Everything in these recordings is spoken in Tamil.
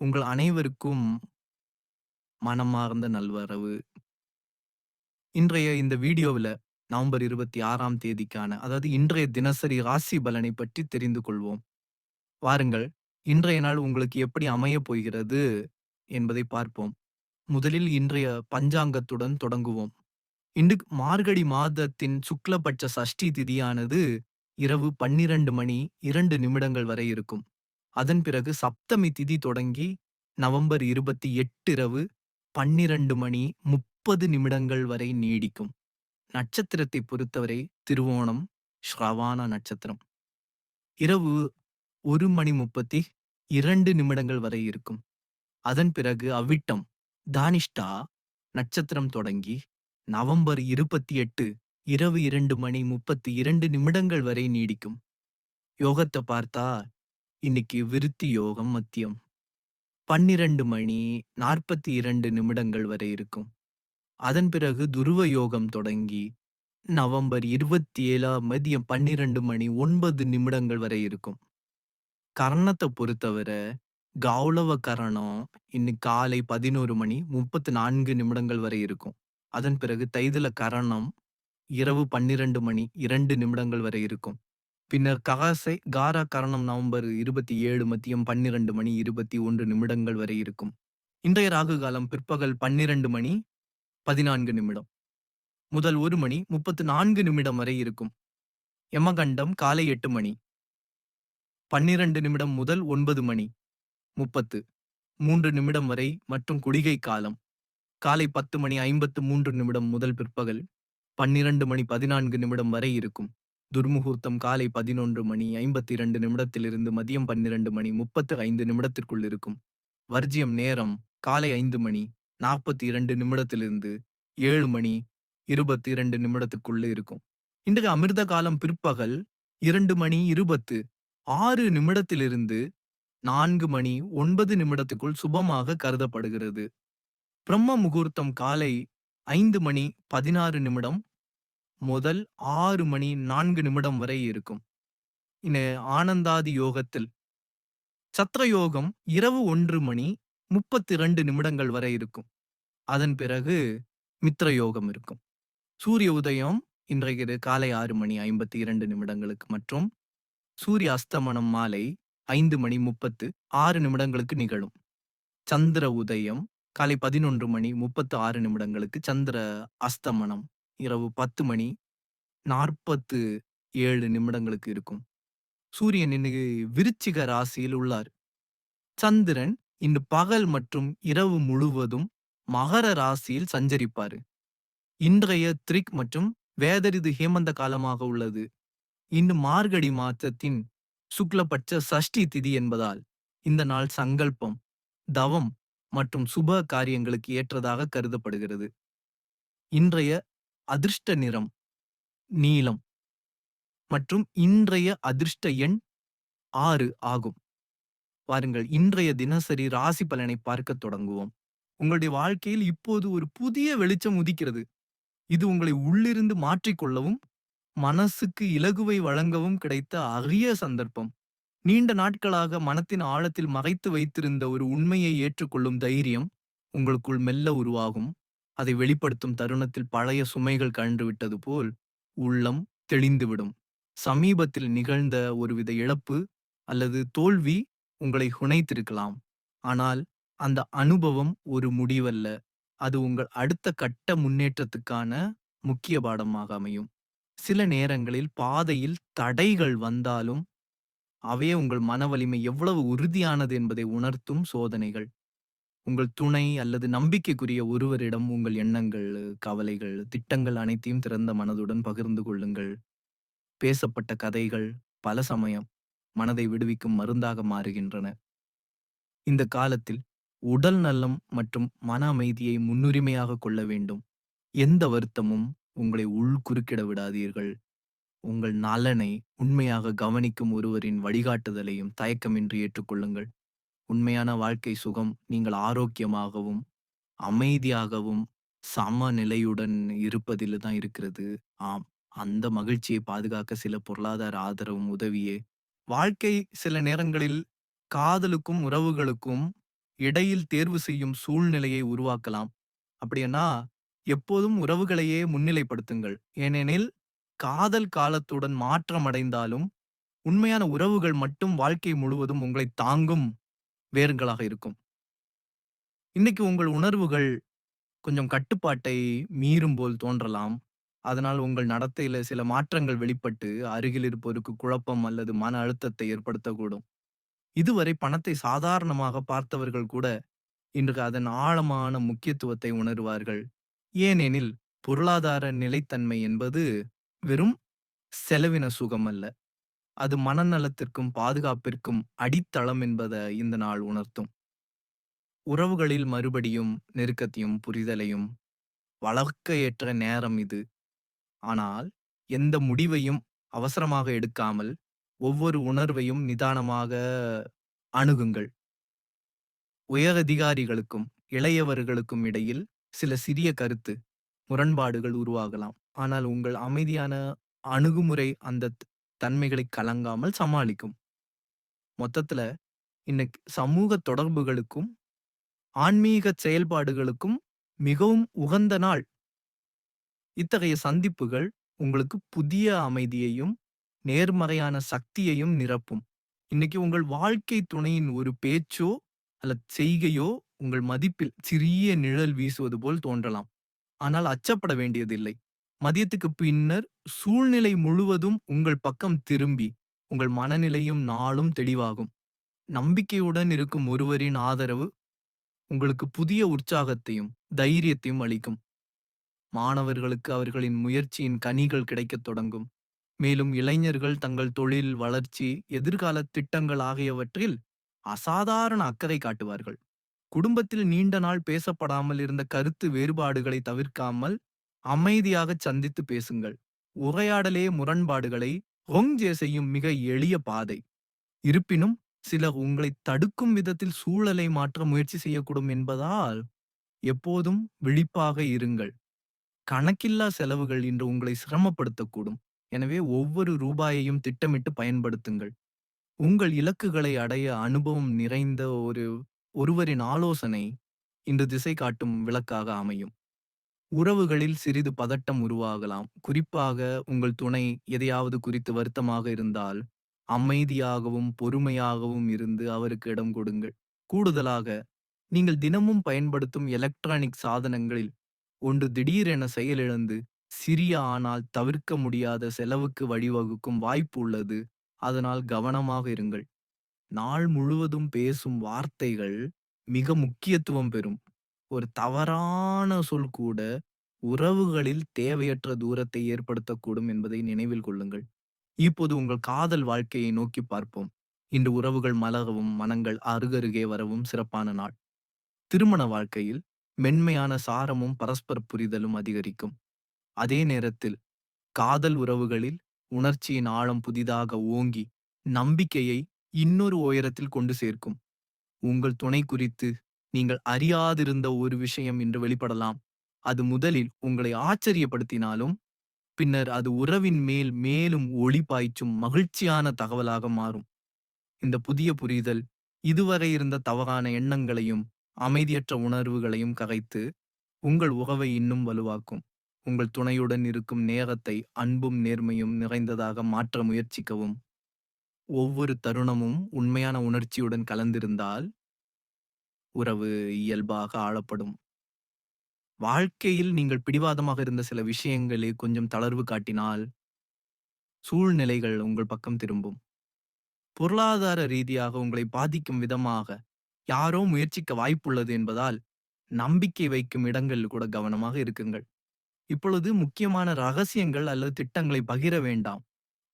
உங்கள் அனைவருக்கும் மனமார்ந்த நல்வரவு. இன்றைய இந்த வீடியோவில் நவம்பர் 26ஆம் தேதிக்கான அதாவது இன்றைய தினசரி ராசி பலனை பற்றி தெரிந்து கொள்வோம். வாருங்கள், இன்றைய நாள் உங்களுக்கு எப்படி அமையப் போகிறது என்பதை பார்ப்போம். முதலில் இன்றைய பஞ்சாங்கத்துடன் தொடங்குவோம். இன்று மார்கழி மாதத்தின் சுக்லபட்ச சஷ்டி திதியானது இரவு 12 மணி இரண்டு நிமிடங்கள் வரை இருக்கும். அதன் பிறகு சப்தமி திதி தொடங்கி நவம்பர் 28 இரவு 12 மணி 30 நிமிடங்கள் வரை நீடிக்கும். நட்சத்திரத்தை பொறுத்தவரை திருவோணம், ஸ்ரவான நட்சத்திரம். இரவு ஒரு மணி 32 நிமிடங்கள் வரை இருக்கும். அதன் பிறகு அவ்விட்டம் தானிஷ்டா நட்சத்திரம் தொடங்கி நவம்பர் 28 இரவு இரண்டு மணி 32 நிமிடங்கள் வரை நீடிக்கும். யோகத்தை பார்த்தா இன்னைக்கு விருத்தி யோகம் மத்தியம். 12 மணி 42 நிமிடங்கள் வரை இருக்கும். அதன் பிறகு துருவ யோகம் தொடங்கி நவம்பர் 27 மதியம் 12 மணி ஒன்பது நிமிடங்கள் வரை இருக்கும். கரணத்தை பொறுத்தவரை கௌளவ கரணம் இன்னைக்கு காலை 11 மணி 34 நிமிடங்கள் வரை இருக்கும். அதன் பிறகு தைதுல கரணம் இரவு 12 மணி இரண்டு நிமிடங்கள் வரை இருக்கும். பின்னர் ககாசை காரா கரணம் நவம்பர் இருபத்தி ஏழு மதியம் பன்னிரண்டு மணி இருபத்தி ஒன்று நிமிடங்கள் வரை இருக்கும். இன்றைய ராகு காலம் பிற்பகல் பன்னிரண்டு மணி பதினான்கு நிமிடம். முதல் ஒரு மணி முப்பத்து நான்கு நிமிடம் வரை இருக்கும். யமகண்டம் காலை எட்டு மணி. பன்னிரண்டு நிமிடம் முதல் ஒன்பது மணி முப்பத்து மூன்று நிமிடம் வரை மற்றும் குடிகை காலம். காலை பத்து மணி ஐம்பத்து மூன்று நிமிடம் முதல் பிற்பகல் பன்னிரண்டு மணி பதினான்கு நிமிடம் வரை இருக்கும். துர்முகூர்த்தம் காலை 11 மணி 52 நிமிடத்திலிருந்து மதியம் 12 மணி 35 நிமிடத்திற்குள் இருக்கும். வர்ஜியம் நேரம் காலை ஐந்து மணி 42 நிமிடத்திலிருந்து ஏழு மணி 22 நிமிடத்துக்குள்ள இருக்கும். இன்றைய அமிர்த காலம் பிற்பகல் இரண்டு மணி 20 6 நிமிடத்திலிருந்து நான்கு மணி ஒன்பது நிமிடத்துக்குள் சுபமாக கருதப்படுகிறது. பிரம்ம முகூர்த்தம் காலை ஐந்து மணி 16 நிமிடம் முதல் ஆறு மணி நான்கு நிமிடம் வரை இருக்கும். இனி ஆனந்தாதி யோகத்தில் சத்ரயோகம் இரவு ஒன்று மணி 32 நிமிடங்கள் வரை இருக்கும். அதன் பிறகு மித்ர யோகம் இருக்கும். சூரிய உதயம் இன்றைக்கு காலை ஆறு மணி 52 நிமிடங்களுக்கு மற்றும் சூரிய அஸ்தமனம் மாலை ஐந்து மணி 36 நிமிடங்களுக்கு நிகழும். சந்திர உதயம் காலை 11 மணி 36 நிமிடங்களுக்கு சந்திர அஸ்தமனம் இரவு 10 மணி 47 நிமிடங்களுக்கு இருக்கும். சூரியன் இன்னைக்கு விருச்சிக ராசியில் உள்ளார். சந்திரன் இன்று பகல் மற்றும் இரவு முழுவதும் மகர ராசியில் சஞ்சரிப்பாரு. இன்றைய த்ரிக் மற்றும் வேதரிது ஹேமந்த காலமாக உள்ளது. இன்று மார்கழி மாதத்தின் சுக்லபட்ச சஷ்டி திதி என்பதால் இந்த நாள் சங்கல்பம், தவம் மற்றும் சுப காரியங்களுக்கு ஏற்றதாக கருதப்படுகிறது. இன்றைய அதிர்ஷ்ட நிறம் நீலம் மற்றும் இன்றைய அதிர்ஷ்ட எண் ஆறு ஆகும். வாருங்கள் இன்றைய தினசரி ராசி பலனை பார்க்க தொடங்குவோம். உங்களுடைய வாழ்க்கையில் இப்போது ஒரு புதிய வெளிச்சம் உதிக்கிறது. இது உங்களை உள்ளிருந்து மாற்றிக்கொள்ளவும், மனசுக்கு இலகுவை வழங்கவும் கிடைத்த அரிய சந்தர்ப்பம். நீண்ட நாட்களாக மனத்தின் ஆழத்தில் மறைத்து வைத்திருந்த ஒரு உண்மையை ஏற்றுக்கொள்ளும் தைரியம் உங்களுக்குள் மெல்ல உருவாகும். அதை வெளிப்படுத்தும் தருணத்தில் பழைய சுமைகள் கழன்று விட்டது போல் உள்ளம் தெளிந்துவிடும். சமீபத்தில் நிகழ்ந்த ஒருவித இழப்பு அல்லது தோல்வி உங்களை குனைத்திருக்கலாம். ஆனால் அந்த அனுபவம் ஒரு முடிவல்ல. அது உங்கள் அடுத்த கட்ட முன்னேற்றத்துக்கான முக்கிய பாடமாக அமையும். சில நேரங்களில் பாதையில் தடைகள் வந்தாலும் அவையே உங்கள் மன வலிமை எவ்வளவு உறுதியானது என்பதை உணர்த்தும் சோதனைகள். உங்கள் துணை அல்லது நம்பிக்கைக்குரிய ஒருவரிடம் உங்கள் எண்ணங்கள், கவலைகள், திட்டங்கள் அனைத்தையும் திறந்த மனதுடன் பகிர்ந்து கொள்ளுங்கள். பேசப்பட்ட கதைகள் பல சமயம் மனதை விடுவிக்கும் மருந்தாக மாறுகின்றன. இந்த காலத்தில் உடல் நலம் மற்றும் மன அமைதியை முன்னுரிமையாக கொள்ள வேண்டும். எந்த வருத்தமும் உங்களை உள் குறுக்கிட விடாதீர்கள். உங்கள் நலனை உண்மையாக கவனிக்கும் ஒருவரின் வழிகாட்டுதலையும் தயக்கமின்றி ஏற்றுக்கொள்ளுங்கள். உண்மையான வாழ்க்கை சுகம் நீங்கள் ஆரோக்கியமாகவும், அமைதியாகவும், சமநிலையுடன் இருப்பதில் தான் இருக்கிறது. ஆம், அந்த மகிழ்ச்சியை பாதுகாக்க சில பொருளாதார ஆதரவும் உதவியே வாழ்க்கை சில நேரங்களில் காதலுக்கும், உறவுகளுக்கும் இடையில் தேர்வு செய்யும் சூழ்நிலையை உருவாக்கலாம். அப்படின்னா, எப்போதும் உறவுகளையே முன்னிலைப்படுத்துங்கள். ஏனெனில், காதல் காலத்துடன் மாற்றமடைந்தாலும், உண்மையான உறவுகள் மட்டும் வாழ்க்கை முழுவதும் உங்களைத் தாங்கும் வேர்களாக இருக்கும். இன்னைக்கு உங்கள் உணர்வுகள் கொஞ்சம் கட்டுப்பாட்டை மீறும் போல் தோன்றலாம். அதனால் உங்கள் நடத்தையில சில மாற்றங்கள் வெளிப்பட்டு, அருகில் இருப்போருக்கு குழப்பம் அல்லது மன அழுத்தத்தை ஏற்படுத்தக்கூடும். இதுவரை பணத்தை சாதாரணமாக பார்த்தவர்கள் கூட, இன்று அதன் ஆழமான முக்கியத்துவத்தை உணருவார்கள். ஏனெனில், பொருளாதார நிலைத்தன்மை என்பது வெறும் செலவின சுகம் அல்ல. அது மனநலத்திற்கும், பாதுகாப்பிற்கும் அடித்தளம் என்பதை இந்த நாள் உணர்த்தும். உறவுகளில் மறுபடியும் நெருக்கத்தையும், புரிதலையும் வளர்க்க ஏற்ற நேரம் இது. ஆனால், எந்த முடிவையும் அவசரமாக எடுக்காமல், ஒவ்வொரு உணர்வையும் நிதானமாக அணுகுங்கள். உயரதிகாரிகளுக்கும், இளையவர்களுக்கும் இடையில் சில சிறிய கருத்து முரண்பாடுகள் உருவாகலாம். ஆனால் உங்கள் அமைதியான அணுகுமுறை அந்தத் தன்மைகளைக் கலங்காமல் சமாளிக்கும். மொத்தத்துல, இன்னைக்கு சமூக தொடர்புகளுக்கும், ஆன்மீகச் செயல்பாடுகளுக்கும் மிகவும் உகந்த நாள். இத்தகைய சந்திப்புகள் உங்களுக்கு புதிய அமைதியையும், நேர்மறையான சக்தியையும் நிரப்பும். இன்னைக்கு உங்கள் வாழ்க்கை துணையின் ஒரு பேச்சோ அல்லது செய்கையோ உங்கள் மதிப்பில் சிறிய நிழல் வீசுவது போல் தோன்றலாம். ஆனால் அச்சப்பட வேண்டியதில்லை. மதியத்துக்கு பின்னர் சூழ்நிலை முழுவதும் உங்கள் பக்கம் திரும்பி, உங்கள் மனநிலையும் நாளும் தெளிவாகும். நம்பிக்கையுடன் இருக்கும் ஒருவரின் ஆதரவு உங்களுக்கு புதிய உற்சாகத்தையும், தைரியத்தையும் அளிக்கும். மாணவர்களுக்கு அவர்களின் முயற்சியின் கனிகள் கிடைக்கத் தொடங்கும். மேலும் இளைஞர்கள் தங்கள் தொழில், வளர்ச்சி, எதிர்கால திட்டங்கள் ஆகியவற்றில் அசாதாரண அக்கறை காட்டுவார்கள். குடும்பத்தில் நீண்ட நாள் பேசப்படாமல் இருந்த கருத்து வேறுபாடுகளை தவிர்க்காமல் அமைதியாகச் சந்தித்து பேசுங்கள். உரையாடலே முரண்பாடுகளை ஒங்ஜே செய்யும் மிக எளிய பாதை. இருப்பினும், சிலர் உங்களைத் தடுக்கும் விதத்தில் சூழலை மாற்ற முயற்சி செய்யக்கூடும் என்பதால், எப்போதும் விழிப்பாக இருங்கள். கணக்கில்லா செலவுகள் இன்று உங்களை சிரமப்படுத்தக்கூடும். எனவே ஒவ்வொரு ரூபாயையும் திட்டமிட்டு பயன்படுத்துங்கள். உங்கள் இலக்குகளை அடைய அனுபவம் நிறைந்த ஒரு ஒருவரின் ஆலோசனை இன்று திசை காட்டும் விளக்காக அமையும். உறவுகளில் சிறிது பதட்டம் உருவாகலாம். குறிப்பாக உங்கள் துணை எதையாவது குறித்து வருத்தமாக இருந்தால், அமைதியாகவும், பொறுமையாகவும் இருந்து அவருக்கு இடம் கொடுங்கள். கூடுதலாக, நீங்கள் தினமும் பயன்படுத்தும் எலக்ட்ரானிக் சாதனங்களில் ஒன்று திடீரென செயலிழந்து, சிறிய ஆனால் தவிர்க்க முடியாத செலவுக்கு வழிவகுக்கும் வாய்ப்பு உள்ளது. அதனால் கவனமாக இருங்கள். நாள் முழுவதும் பேசும் வார்த்தைகள் மிக முக்கியத்துவம் பெறும். ஒரு தவறான சொல் கூட உறவுகளில் தேவையற்ற தூரத்தை ஏற்படுத்தக்கூடும் என்பதை நினைவில் கொள்ளுங்கள். இப்போது உங்கள் காதல் வாழ்க்கையை நோக்கிப் பார்ப்போம். இன்று உறவுகள் மலகவும் மனங்கள் அருகருகே வரவும் சிறப்பான நாள். திருமண வாழ்க்கையில் மென்மையான சாரமும், பரஸ்பர புரிதலும் அதிகரிக்கும். அதே நேரத்தில், காதல் உறவுகளில் உணர்ச்சியின் ஆழம் புதிதாக ஓங்கி, நம்பிக்கையை இன்னொரு உயரத்தில் கொண்டு சேர்க்கும். உங்கள் துணை குறித்து நீங்கள் அறியாதிருந்த ஒரு விஷயம் இன்று வெளிப்படலாம். அது முதலில் உங்களை ஆச்சரியப்படுத்தினாலும், பின்னர் அது உறவின் மேல் மேலும் ஒளி பாய்ச்சும் மகிழ்ச்சியான தகவலாக மாறும். இந்த புதிய புரிதல், இதுவரை இருந்த தவறான எண்ணங்களையும், அமைதியற்ற உணர்வுகளையும் கரைத்து, உங்கள் உறவை இன்னும் வலுவாக்கும். உங்கள் துணையுடன் இருக்கும் நேரத்தை அன்பும், நேர்மையும் நிறைந்ததாக மாற்ற முயற்சிக்கவும். ஒவ்வொரு தருணமும் உண்மையான உணர்ச்சியுடன் கலந்திருந்தால், உறவு இயல்பாக ஆளப்படும் வாழ்க்கையில் நீங்கள் பிடிவாதமாக இருந்த சில விஷயங்களே கொஞ்சம் தளர்வு காட்டினால், சூழ்நிலைகள் உங்கள் பக்கம் திரும்பும். பொருளாதார ரீதியாக உங்களை பாதிக்கும் விதமாக யாரோ முயற்சிக்க வாய்ப்புள்ளது என்பதால், நம்பிக்கை வைக்கும் இடங்களில் கூட கவனமாக இருக்குங்கள். இப்பொழுது முக்கியமான ரகசியங்கள் அல்லது திட்டங்களை பகிர வேண்டாம்.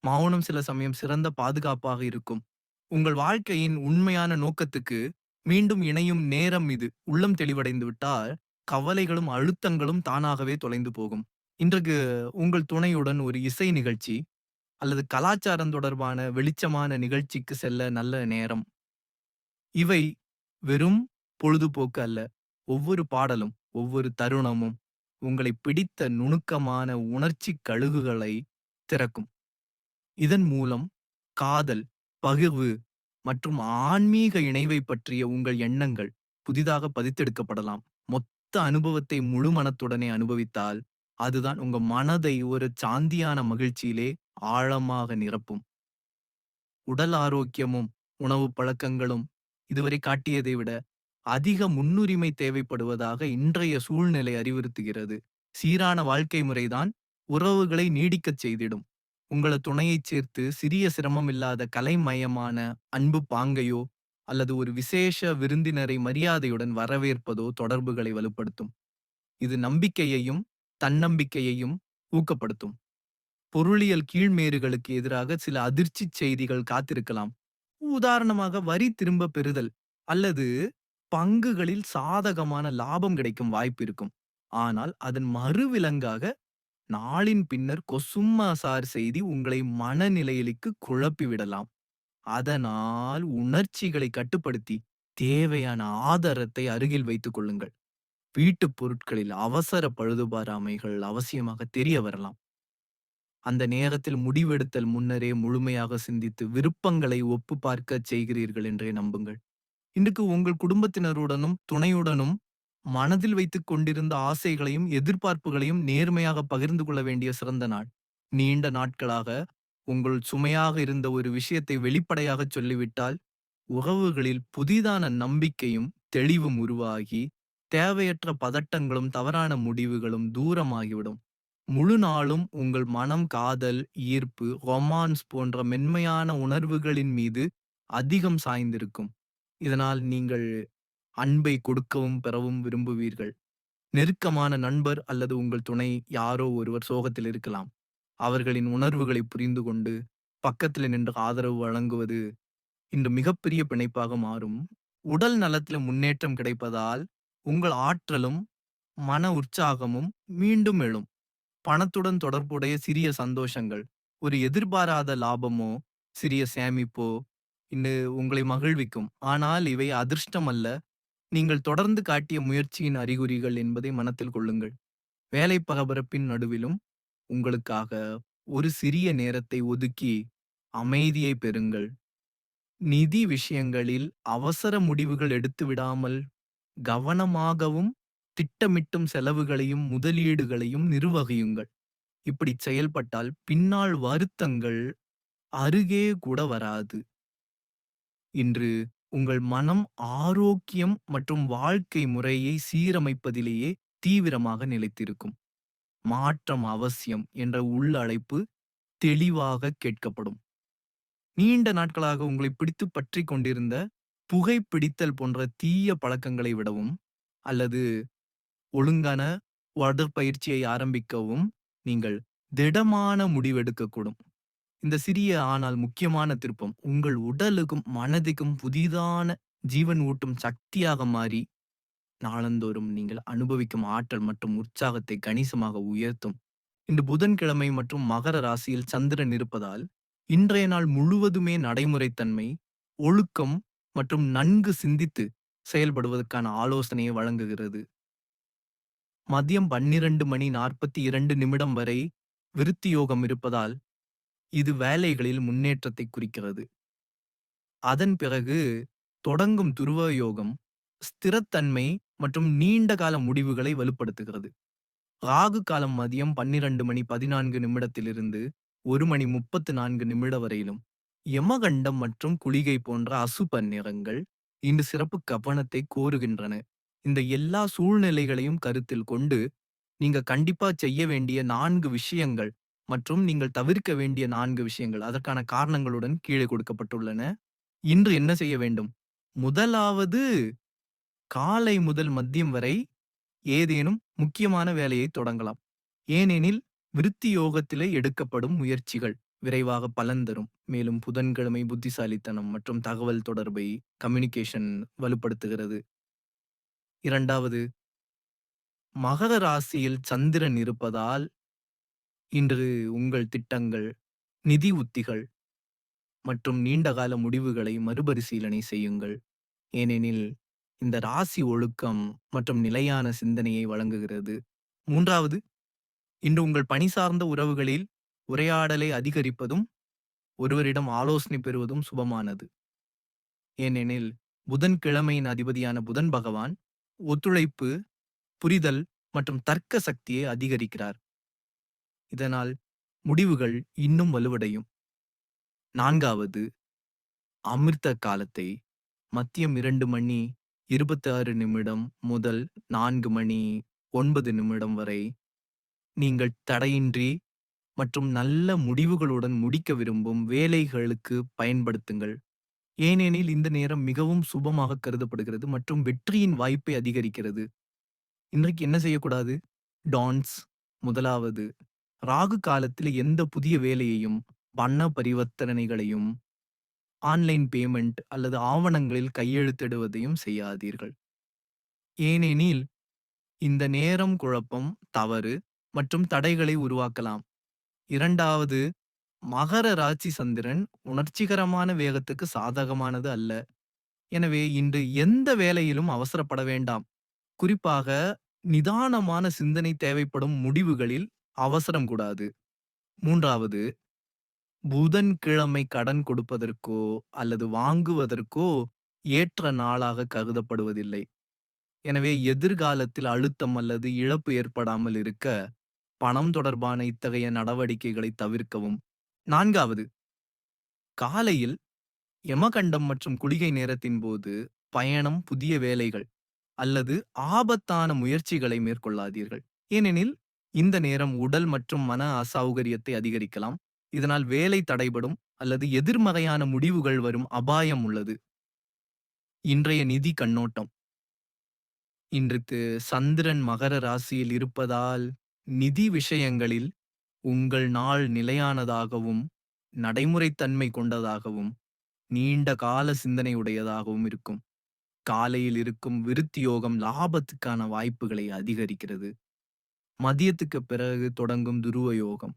மௌனம் சில சமயம் சிறந்த பாதுகாப்பாக இருக்கும். உங்கள் வாழ்க்கையின் உண்மையான நோக்கத்துக்கு மீண்டும் இணையும் நேரம் இது. உள்ளம் தெளிவடைந்து விட்டால், கவலைகளும், அழுத்தங்களும் தானாகவே தொலைந்து போகும். இன்றைக்கு உங்கள் துணையுடன் ஒரு இசை நிகழ்ச்சி அல்லது கலாச்சாரம் தொடர்பான வெளிச்சமான நிகழ்ச்சிக்கு செல்ல நல்ல நேரம். இவை வெறும் பொழுதுபோக்கு அல்ல. ஒவ்வொரு பாடலும், ஒவ்வொரு தருணமும் உங்களை பிடித்த நுணுக்கமான உணர்ச்சிக் கழுகுகளை திறக்கும். இதன் மூலம் காதல், பகிர்வு மற்றும் ஆன்மீக இணைவைப் பற்றிய உங்கள் எண்ணங்கள் புதிதாக பதித்தெடுக்கப்படலாம். மொத்த அனுபவத்தை முழு மனத்துடனே அனுபவித்தால், அதுதான் உங்க மனதை ஒரு சாந்தியான மகிழ்ச்சியிலே ஆழமாக நிரப்பும். உடல் ஆரோக்கியமும், உணவு பழக்கங்களும் இதுவரை காட்டியதை விட அதிக முன்னுரிமை தேவைப்படுவதாக இன்றைய சூழ்நிலை அறிவுறுத்துகிறது. சீரான வாழ்க்கை முறைதான் உறவுகளை நீடிக்கச் செய்திடும். உங்கள துணையைச் சேர்த்து சிறிய சிரமம் இல்லாத கலைமயமான அன்பு பாங்கையோ அல்லது ஒரு விசேஷ விருந்தினரை மரியாதையுடன் வரவேற்பதோ தொடர்புகளை வலுப்படுத்தும். இது நம்பிக்கையையும், தன்னம்பிக்கையையும் ஊக்கப்படுத்தும். பொருளியல் கீழ்மேறுகளுக்கு எதிராக சில அதிர்ச்சிச் செய்திகள் காத்திருக்கலாம். உதாரணமாக வரி திரும்பப் பெறுதல் அல்லது பங்குகளில் சாதகமான லாபம் கிடைக்கும் வாய்ப்பு இருக்கும். ஆனால் அதன் மறுவிலங்காக நாளின் பின்னர் கொசும்மாசார் செய்தி உங்களை மனநிலையிலுக்கு குழப்பிவிடலாம் அதனால் உணர்ச்சிகளை கட்டுப்படுத்தி தேவையான ஆதாரத்தை அருகில் வைத்துக் கொள்ளுங்கள். வீட்டுப் பொருட்களில் அவசர பழுதுபாராமைகள் அவசியமாக தெரிய வரலாம். அந்த நேரத்தில் முடிவெடுத்தல் முன்னரே முழுமையாக சிந்தித்து விருப்பங்களை ஒப்பு பார்க்கச் செய்கிறீர்கள் என்றே நம்புங்கள். இன்றுக்கு உங்கள் குடும்பத்தினருடனும், துணையுடனும் மனதில் வைத்துக் கொண்டிருந்த ஆசைகளையும், எதிர்பார்ப்புகளையும் நேர்மையாக பகிர்ந்து கொள்ள வேண்டிய சிறந்த நாள். நீண்ட நாட்களாக உங்கள் சுமையாக இருந்த ஒரு விஷயத்தை வெளிப்படையாகச் சொல்லிவிட்டால், உறவுகளில் புதிதான நம்பிக்கையும், தெளிவும் உருவாகி, தேவையற்ற பதட்டங்களும், தவறான முடிவுகளும் தூரமாகிவிடும். முழு நாளும் உங்கள் மனம் காதல், ஈர்ப்பு, ரொமான்ஸ் போன்ற மென்மையான உணர்வுகளின் மீது அதிகம் சாய்ந்திருக்கும். இதனால் நீங்கள் அன்பை கொடுக்கவும், பெறவும் விரும்புவீர்கள். நெருக்கமான நண்பர் அல்லது உங்கள் துணை யாரோ ஒருவர் சோகத்தில் இருக்கலாம். அவர்களின் உணர்வுகளை புரிந்து கொண்டு, பக்கத்தில் நின்று ஆதரவு வழங்குவது இன்று மிகப்பெரிய பிணைப்பாக மாறும். உடல் நலத்தில் முன்னேற்றம் கிடைப்பதால், உங்கள் ஆற்றலும், மன உற்சாகமும் மீண்டும் எழும். பணத்துடன் தொடர்புடைய சிறிய சந்தோஷங்கள், ஒரு எதிர்பாராத லாபமோ, சிறிய சேமிப்போ இன்று உங்களை மகிழ்விக்கும். ஆனால் இவை அதிர்ஷ்டம் அல்ல, நீங்கள் தொடர்ந்து காட்டிய முயற்சியின் அறிகுறிகள் என்பதை மனத்தில் கொள்ளுங்கள். வேலை பரபரப்பின் நடுவிலும் உங்களுக்காக ஒரு சிறிய நேரத்தை ஒதுக்கி அமைதியை பெறுங்கள். நிதி விஷயங்களில் அவசர முடிவுகள் எடுத்து விடாமல், கவனமாகவும், திட்டமிட்டும் செலவுகளையும், முதலீடுகளையும் நிர்வகியுங்கள். இப்படிச் செயல்பட்டால் பின்னால் வருத்தங்கள் அருகே கூட வராது. இன்று உங்கள் மனம் ஆரோக்கியம் மற்றும் வாழ்க்கை முறையை சீரமைப்பதிலேயே தீவிரமாக நிலைத்திருக்கும். மாற்றம் அவசியம் என்ற உள்ளழைப்பு தெளிவாக கேட்கப்படும். நீண்ட நாட்களாக உங்களை பிடித்து பற்றிக் கொண்டிருந்த புகைப்பிடித்தல் போன்ற தீய பழக்கங்களை விடவும், அல்லது ஒழுங்கான உடற்பயிற்சியை ஆரம்பிக்கவும் நீங்கள் திடமான முடிவெடுக்கக்கூடும். இந்த சிறிய ஆனால் முக்கியமான திருப்பம் உங்கள் உடலுக்கும், மனதுக்கும் புதிதான ஜீவன் ஊட்டும் சக்தியாக மாறி, நாளந்தோறும் நீங்கள் அனுபவிக்கும் ஆற்றல் மற்றும் உற்சாகத்தை கணிசமாக உயர்த்தும். இன்று புதன்கிழமை மற்றும் மகர ராசியில் சந்திரன் இருப்பதால், இன்றைய நாள் முழுவதுமே நடைமுறைத்தன்மை, ஒழுக்கம் மற்றும் நன்கு சிந்தித்து செயல்படுவதற்கான ஆலோசனையை வழங்குகிறது. மதியம் 12 மணி 42 நிமிடம் வரை விருத்தி யோகம் இருப்பதால், இது வேலைகளில் முன்னேற்றத்தை குறிக்கிறது. அதன் பிறகு தொடங்கும் துருவ யோகம், ஸ்திரத்தன்மை மற்றும் நீண்ட கால முடிவுகளை வலுப்படுத்துகிறது. ராகு காலம் மதியம் 12 மணி 14 நிமிடத்திலிருந்து ஒரு மணி 34 நிமிட வரையிலும், யமகண்டம் மற்றும் குளிகை போன்ற அசுப நிறங்கள் இன்று சிறப்பு கவனத்தை கோருகின்றன. இந்த எல்லா சூழ்நிலைகளையும் கருத்தில் கொண்டு, நீங்க கண்டிப்பா செய்ய வேண்டிய நான்கு விஷயங்கள் மற்றும் நீங்கள் தவிர்க்க வேண்டிய நான்கு விஷயங்கள், அதற்கான காரணங்களுடன் கீழே கொடுக்கப்பட்டுள்ளன. இன்று என்ன செய்ய வேண்டும்? முதலாவது காலை முதல் மதியம் வரை ஏதேனும் முக்கியமான வேலையை தொடங்கலாம். ஏனெனில் விருத்தி யோகத்திலே எடுக்கப்படும் முயற்சிகள் விரைவாக பலன் தரும். மேலும் புதன்கிழமை புத்திசாலித்தனம் மற்றும் தகவல் தொடர்பை கம்யூனிகேஷன் வலுப்படுத்துகிறது. இரண்டாவது மகர ராசியில் சந்திரன் இருப்பதால், இன்று உங்கள் திட்டங்கள், நிதி உத்திகள் மற்றும் நீண்டகால முடிவுகளை மறுபரிசீலனை செய்யுங்கள். ஏனெனில் இந்த ராசி ஒழுக்கம் மற்றும் நிலையான சிந்தனையை வழங்குகிறது. மூன்றாவது இன்று உங்கள் பணி சார்ந்த உறவுகளில் உரையாடலை அதிகரிப்பதும், ஒருவரிடம் ஆலோசனை பெறுவதும் சுபமானது. ஏனெனில் புதன்கிழமையின் அதிபதியான புதன் பகவான் ஒத்துழைப்பு, புரிதல் மற்றும் தர்க்க சக்தியை அதிகரிக்கிறார். இதனால் முடிவுகள் இன்னும் வலுவடையும். நான்காவது அமிர்த காலத்தை மத்தியம் இரண்டு மணி 26 நிமிடம் முதல் நான்கு மணி ஒன்பது நிமிடம் வரை நீங்கள் தடையின்றி மற்றும் நல்ல முடிவுகளுடன் முடிக்க விரும்பும் வேலைகளுக்கு பயன்படுத்துங்கள். ஏனெனில் இந்த நேரம் மிகவும் சுபமாக கருதப்படுகிறது மற்றும் வெற்றியின் வாய்ப்பை அதிகரிக்கிறது. இன்றைக்கு என்ன செய்யக்கூடாது? டான்ஸ் முதலாவது ராகு காலத்தில் எந்த புதிய வேலையையும், பண பரிவர்த்தனைகளையும், ஆன்லைன் பேமெண்ட் அல்லது ஆவணங்களில் கையெழுத்திடுவதையும் செய்யாதீர்கள். ஏனெனில் இந்த நேரம் குழப்பம், தவறு மற்றும் தடைகளை உருவாக்கலாம். இரண்டாவது மகர ராசி சந்திரன் உணர்ச்சிகரமான வேகத்துக்கு சாதகமானது அல்ல. எனவே இன்று எந்த வேலையிலும் அவசரப்பட வேண்டாம். குறிப்பாக நிதானமான சிந்தனை தேவைப்படும் முடிவுகளில் அவசரம் கூடாது. மூன்றாவது புதன்கிழமை கடன் கொடுப்பதற்கோ அல்லது வாங்குவதற்கோ ஏற்ற நாளாக கருதப்படுவதில்லை. எனவே எதிர்காலத்தில் அழுத்தம் அல்லது இழப்பு ஏற்படாமல் இருக்க பணம் தொடர்பான இத்தகைய நடவடிக்கைகளை தவிர்க்கவும். நான்காவது காலையில் யமகண்டம் மற்றும் குளிகை நேரத்தின் போது பயணம், புதிய வேலைகள் அல்லது ஆபத்தான முயற்சிகளை மேற்கொள்ளாதீர்கள். ஏனெனில் இந்த நேரம் உடல் மற்றும் மன அசௌகரியத்தை அதிகரிக்கலாம். இதனால் வேலை தடைபடும் அல்லது எதிர்மறையான முடிவுகள் வரும் அபாயம் உள்ளது. இன்றைய நிதி கண்ணோட்டம் இன்றைக்கு சந்திரன் மகர ராசியில் இருப்பதால் நிதி விஷயங்களில் உங்கள் நாள் நிலையானதாகவும், நடைமுறைத்தன்மை கொண்டதாகவும், நீண்ட கால சிந்தனையுடையதாகவும் இருக்கும். காலையில் இருக்கும் விருத்தி யோகம் லாபத்துக்கான வாய்ப்புகளை அதிகரிக்கிறது. மதியத்துக்கு பிறகு தொடங்கும் துருவ யோகம்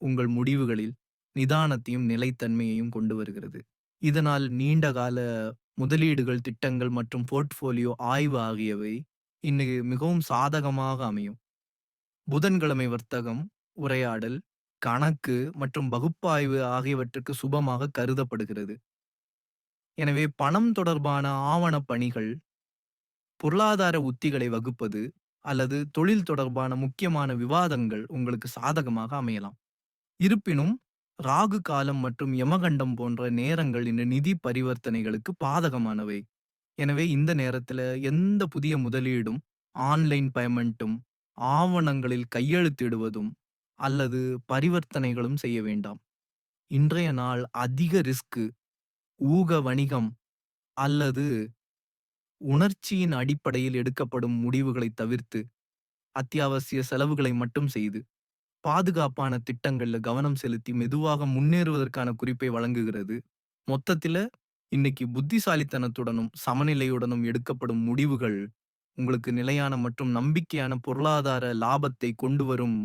உங்கள் முடிவுகளில் நிதானத்தையும் நிலைத்தன்மையையும் கொண்டு வருகிறது. இதனால் நீண்ட கால முதலீடுகள், திட்டங்கள் மற்றும் போர்ட்ஃபோலியோ ஆய்வு ஆகியவை இன்னைக்கு மிகவும் சாதகமாக அமையும். புதன்கிழமை வர்த்தகம், உரையாடல், கணக்கு மற்றும் பகுப்பாய்வு ஆகியவற்றுக்கு சுபமாக கருதப்படுகிறது. எனவே பணம் தொடர்பான ஆவண பணிகள், பொருளாதார உத்திகளை வகுப்பது அல்லது தொழில் தொடர்பான முக்கியமான விவாதங்கள் உங்களுக்கு சாதகமாக அமையலாம். இருப்பினும் ராகு காலம் மற்றும் யமகண்டம் போன்ற நேரங்கள் இந்த நிதி பரிவர்த்தனைகளுக்கு பாதகமானவை. எனவே இந்த நேரத்துல எந்த புதிய முதலீடும், ஆன்லைன் பேமெண்ட்டும், ஆவணங்களில் கையெழுத்திடுவதும் அல்லது பரிவர்த்தனைகளும் செய்ய வேண்டாம். இன்றைய நாள் அதிக ரிஸ்க், ஊக வணிகம் அல்லது உணர்ச்சியின் அடிப்படையில் எடுக்கப்படும் முடிவுகளை தவிர்த்து, அத்தியாவசிய செலவுகளை மட்டும் செய்து, பாதுகாப்பான திட்டங்கள்ல கவனம் செலுத்தி மெதுவாக முன்னேறுவதற்கான குறிப்பை வழங்குகிறது. மொத்தத்தில இன்னைக்கு புத்திசாலித்தனத்துடனும், சமநிலையுடனும் எடுக்கப்படும் முடிவுகள் உங்களுக்கு நிலையான மற்றும் நம்பிக்கையான பொருளாதார லாபத்தை கொண்டு வரும்